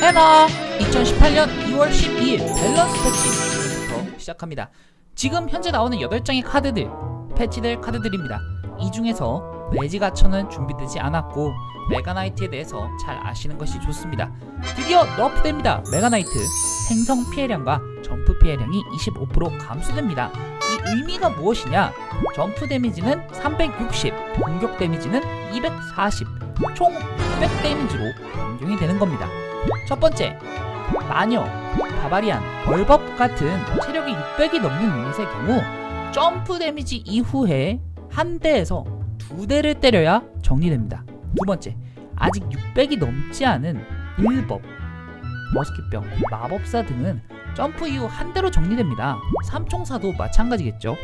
에나 2018년 2월 12일 밸런스 패치 지금부터 시작합니다. 지금 현재 나오는 8장의 카드들 패치될 카드들입니다. 이 중에서 매지가처는 준비되지 않았고 메가나이트에 대해서 잘 아시는 것이 좋습니다. 드디어 너프됩니다. 메가나이트 생성 피해량과 점프 피해량이 25% 감소됩니다. 이 의미가 무엇이냐? 점프 데미지는 360, 공격 데미지는 240, 총 600 데미지로 변경이 되는 겁니다. 첫 번째, 마녀, 바바리안, 벌법 같은 체력이 600이 넘는 유닛의 경우 점프 데미지 이후에 한 대에서 두 대를 때려야 정리됩니다. 두 번째, 아직 600이 넘지 않은 일법, 머스킷병, 마법사 등은 점프 이후 한 대로 정리됩니다. 삼총사도 마찬가지겠죠.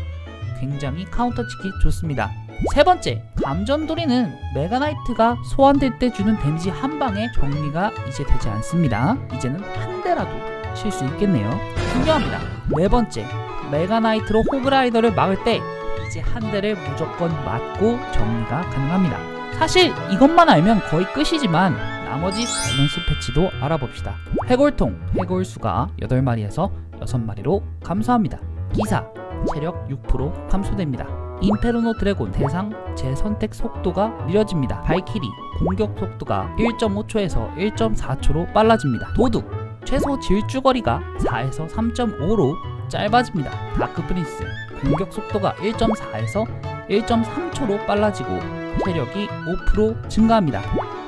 굉장히 카운터치기 좋습니다. 세 번째, 감전돌이는 메가나이트가 소환될 때 주는 데미지 한 방에 정리가 이제 되지 않습니다. 이제는 한 대라도 칠 수 있겠네요. 중요합니다. 네 번째, 메가나이트로 호그라이더를 막을 때 이제 한 대를 무조건 맞고 정리가 가능합니다. 사실 이것만 알면 거의 끝이지만 나머지 밸런스 패치도 알아봅시다. 해골통, 해골수가 8마리에서 6마리로 감소합니다. 기사, 체력 6% 감소됩니다. 인페르노 드래곤 대상 재선택 속도가 느려집니다. 발키리 공격 속도가 1.5초에서 1.4초로 빨라집니다. 도둑 최소 질주거리가 4에서 3.5로 짧아집니다. 다크 프린스 공격 속도가 1.4에서 1.3초로 빨라지고 체력이 5% 증가합니다.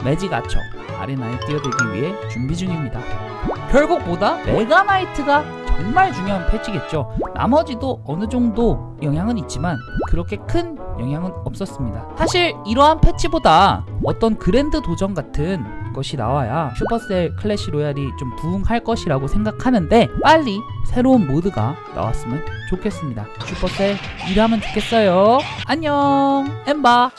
매직 아처 아레나에 뛰어들기 위해 준비 중입니다. 결국 보다 메가나이트가 정말 중요한 패치겠죠. 나머지도 어느 정도 영향은 있지만 그렇게 큰 영향은 없었습니다. 사실 이러한 패치보다 어떤 그랜드 도전 같은 것이 나와야 슈퍼셀 클래시 로얄이 좀 부흥할 것이라고 생각하는데 빨리 새로운 모드가 나왔으면 좋겠습니다. 슈퍼셀 일하면 좋겠어요. 안녕 엠바.